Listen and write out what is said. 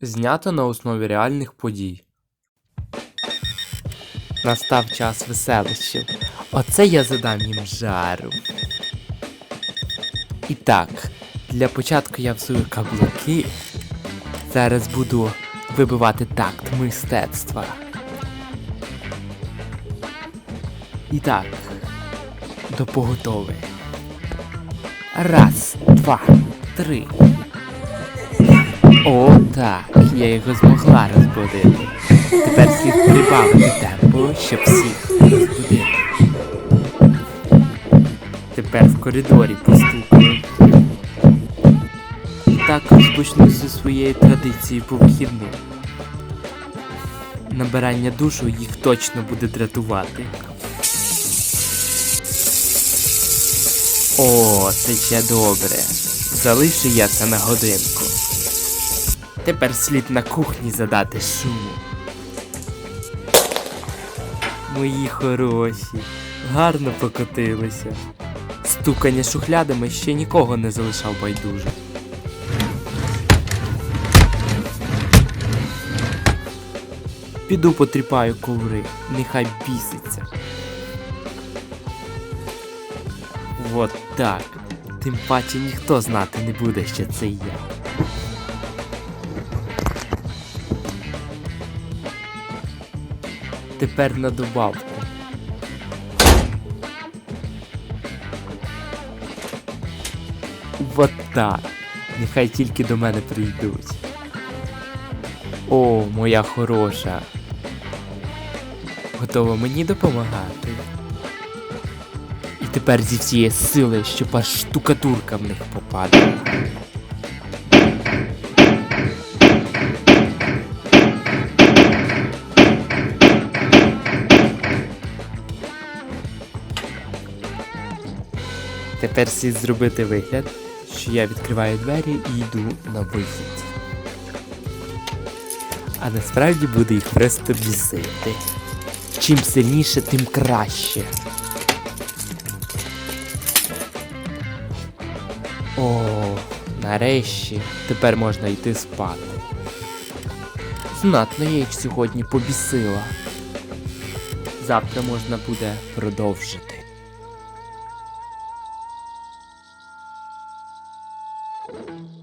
Знято на основі реальних подій. Настав час веселищів. Оце я задам їм жару. І так, для початку я взую каблуки. Зараз буду вибивати такт мистецтва. І так, до поготови. Раз, два, три. О, так, я його змогла розбудити. Тепер слід прибавити темпу, щоб всіх розбудити. Тепер в коридорі постукаю. І також почну зі своєї традиції по вихідним. Набирання душу їх точно буде дратувати. О, тече добре. Залишу я це на годинку. Тепер слід на кухні задати шуму. Мої хороші, гарно покотилися. Стукання шухлядами ще нікого не залишав байдуже. Піду потріпаю коври, нехай біситься. Вот так. Тим паче ніхто знати не буде, що це я. Тепер на добавку. Вот так. Нехай тільки до мене прийдуть. О, моя хороша. Готова мені допомагати. І тепер зі всієї сили, щоб аж штукатурка в них попаде. Тепер слід зробити вигляд, що я відкриваю двері і йду на вихід. А насправді буду їх просто бісити. Чим сильніше, тим краще. О, нарешті тепер можна йти спати. Знатно я їх сьогодні побісила. Завтра можна буде продовжити. Bye.